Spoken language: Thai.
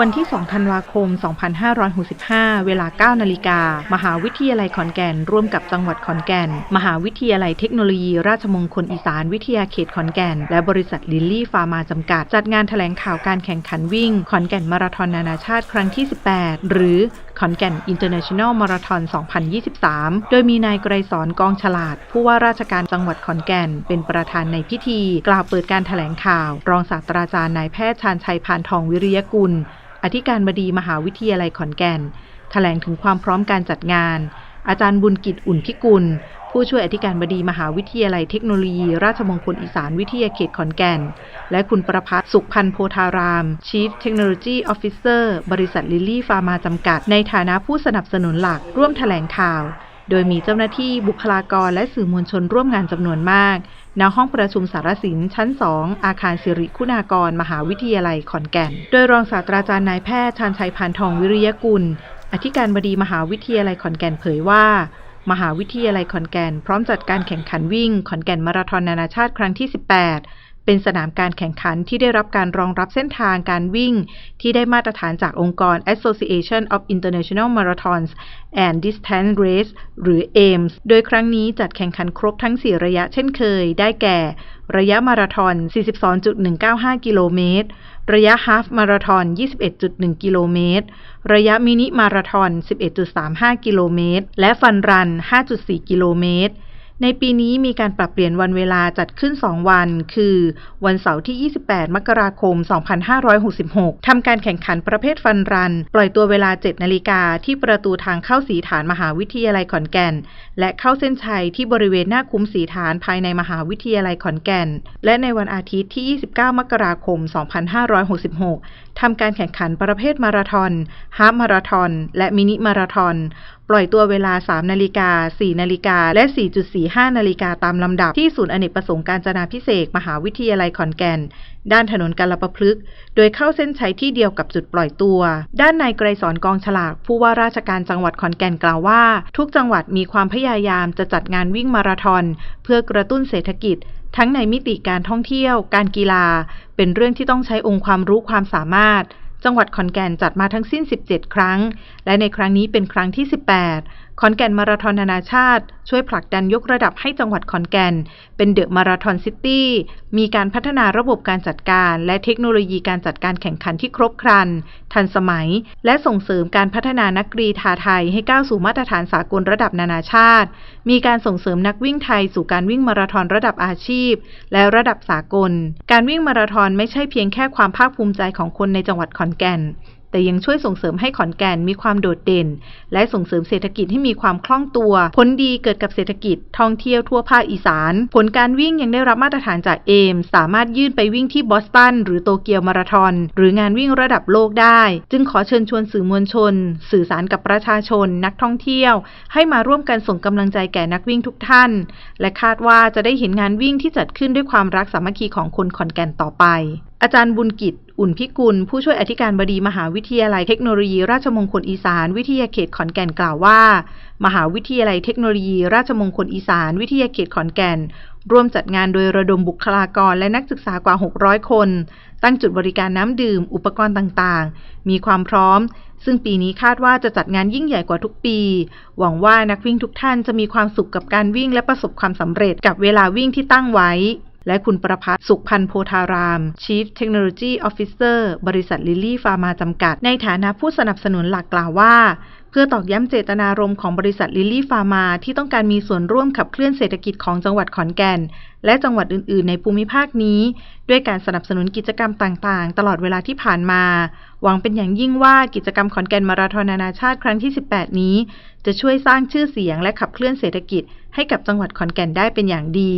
วันที่ 2 ธันวาคม 2565 เวลา 9 นาฬิกา มหาวิทยาลัยขอนแก่น ร่วมกับจังหวัดขอนแก่น มหาวิทยาลัยเทคโนโลยี ราชมงคลอีสานวิทยาเขตขอนแก่น และบริษัทลิลลี่ฟาร์มาจำกัด จัดงานแถลงข่าวการแข่งขันวิ่ง ขอนแก่นมาราธอนนานาชาติครั้งที่ 18 หรือขอนแก่น International Marathon 2023 โดยมีนายไกรสอนกองฉลาด ผู้ว่าราชการจังหวัดขอนแก่น เป็นประธานในพิธี กล่าวเปิดการแถลงข่าว รองศาสตราจารย์นายแพทย์ชาญชัยพานทองวิริยกุล อธิการบดีมหาวิทยาลัยขอนแก่นแถลงถึงความพร้อมการจัดงาน อาจารย์บุญกิจอุ่นพิกุล ผู้ช่วยอธิการบดีมหาวิทยาลัยเทคโนโลยี ราชมงคลอีสานวิทยาเขตขอนแก่น และคุณประพัฒน์สุขพันธ์โพธาราม Chief Technology Officer บริษัทลิลลี่ฟาร์มาจำกัด ในฐานะผู้สนับสนุนหลักร่วมแถลงข่าว โดยมีเจ้าหน้าที่บุคลากรและสื่อมวลชนร่วมงานจำนวนมาก ณห้องประชุมสารสินชั้น 2 อาคารสิริคุณากร มหาวิทยาลัยขอนแก่น โดยรองศาสตราจารย์นายแพทย์ชานชัยพานทองวิริยกุล อธิการบดีมหาวิทยาลัยขอนแก่นเผยว่า มหาวิทยาลัยขอนแก่น พร้อมจัดการแข่งขันวิ่งขอนแก่นมาราธอนนานาชาติครั้งที่ 18 เป็นสนามการแข่งขันที่ได้รับการรองรับเส้นทางการวิ่ง ที่ได้มาตรฐานจากองค์กร Association of International Marathons and Distance Race หรือ AIMS โดยครั้งนี้จัดแข่งขันครบทั้ง 4 ระยะเช่นเคย ได้แก่ ระยะมาราธอน 42.195 กิโลเมตร ระยะฮาฟมาราธอน 21.1 กิโลเมตร ระยะมินิมาราธอน 11.35 กิโลเมตร และฟันรัน 5.4 กิโลเมตร ในปีนี้มีการปรับเปลี่ยนวันเวลาจัดขึ้น 2 วัน คือ วันเสาร์ที่ 28 มกราคม 2566 ทำการแข่งขันประเภทฟันรัน ปล่อยตัวเวลา 7 นาฬิกาที่ประตูทางเข้าสีฐานมหาวิทยาลัยขอนแก่น และเข้าเส้นชัยที่บริเวณหน้าคุ้มสีฐานภายในมหาวิทยาลัยขอนแก่น และในวันอาทิตย์ที่ 29 มกราคม 2566 ทำการแข่งขันประเภทมาราธอนฮาฟมาราธอนและมินิมาราธอน ปล่อยตัวเวลา 3 นาฬิกา 4 นาฬิกา และ 4.45 นาฬิกาตามลำดับที่ศูนย์อเนกประสงค์การจนาพิเศษมหาวิทยาลัยขอนแก่น ด้านถนนกาลประพฤกษ์โดยเข้าเส้นชัยที่เดียวกับจุดปล่อยตัว ด้านนายไกรสอนกองฉลาก ผู้ว่าราชการจังหวัดขอนแก่นกล่าวว่า ทุกจังหวัดมีความพยายามจะจัดงานวิ่งมาราธอนเพื่อกระตุ้นเศรษฐกิจ ทั้งในมิติการท่องเที่ยว การกีฬา เป็นเรื่องที่ต้องใช้องค์ความรู้ความสามารถ จังหวัดขอนแก่นจัดมาทั้งสิ้น 17 ครั้ง และในครั้งนี้เป็นครั้งที่ 18 ขอนแก่นมาราธอนนานาชาติ ช่วยผลักดันยกระดับให้จังหวัดขอนแก่น เป็นเดอะมาราธอนซิตี้ มีการพัฒนาระบบการจัดการ และเทคโนโลยีการจัดการแข่งขันที่ครบครัน ทันสมัย และส่งเสริมการพัฒนานักกรีฑาไทยให้ก้าวสู่มาตรฐานสากลระดับนานาชาติ มีการส่งเสริมนักวิ่งไทยสู่การวิ่งมาราธอนระดับอาชีพ และระดับสากล การวิ่งมาราธอนไม่ใช่เพียงแค่ความภาคภูมิใจของคนในจังหวัดขอนแก่น แต่ยังช่วยส่งเสริมให้ขอนแก่นมีความโดดเด่น และส่งเสริมเศรษฐกิจให้มีความคล่องตัว ผลดีเกิดกับเศรษฐกิจท่องเที่ยวทั่วภาคอีสาน ผลการวิ่งยังได้รับมาตรฐานจากเอม สามารถยื่นไปวิ่งที่บอสตันหรือโตเกียวมาราธอนหรืองานวิ่งระดับโลกได้ จึงขอเชิญชวนสื่อมวลชน สื่อสารกับประชาชน นักท่องเที่ยว ให้มาร่วมกันส่งกำลังใจแก่นักวิ่งทุกท่าน และคาดว่าจะได้เห็นงานวิ่งที่จัดขึ้นด้วยความรักสามัคคีของคนขอนแก่นต่อไปอาจารย์บุญกิจ อุ่นพิกุล ผู้ช่วยอธิการบดีมหาวิทยาลัยเทคโนโลยี ราชมงคลอีสาน วิทยาเขตขอนแก่นกล่าวว่า มหาวิทยาลัยเทคโนโลยี ราชมงคลอีสาน วิทยาเขตขอนแก่น ร่วมจัดงานโดยระดมบุคลากรและนักศึกษากว่า 600 คน ตั้งจุดบริการน้ำดื่ม อุปกรณ์ต่างๆ มีความพร้อม ซึ่งปีนี้คาดว่าจะจัดงานยิ่งใหญ่กว่าทุกปี หวังว่านักวิ่งทุกท่านจะมีความสุขกับการวิ่งและประสบความสำเร็จกับเวลาวิ่งที่ตั้งไว้ และคุณประพัฒน์สุขพันธ์โพธาราม Chief Technology Officer บริษัทลิลลี่ฟาร์มาจำกัด ในฐานะผู้สนับสนุนหลักกล่าวว่าเพื่อตอกย้ำเจตนารมณ์ของบริษัทลิลลี่ฟาร์มาที่ต้องการมีส่วนร่วมขับเคลื่อนเศรษฐกิจของจังหวัดขอนแก่น และจังหวัดอื่น ๆ ในภูมิภาคนี้ ด้วยการสนับสนุนกิจกรรมต่าง ๆ ตลอดเวลาที่ผ่านมา หวังเป็นอย่างยิ่งว่ากิจกรรมขอนแก่นมาราธอนนานาชาติครั้งที่ 18 นี้ จะช่วยสร้างชื่อเสียงและขับเคลื่อนเศรษฐกิจให้กับจังหวัดขอนแก่นได้เป็นอย่างดี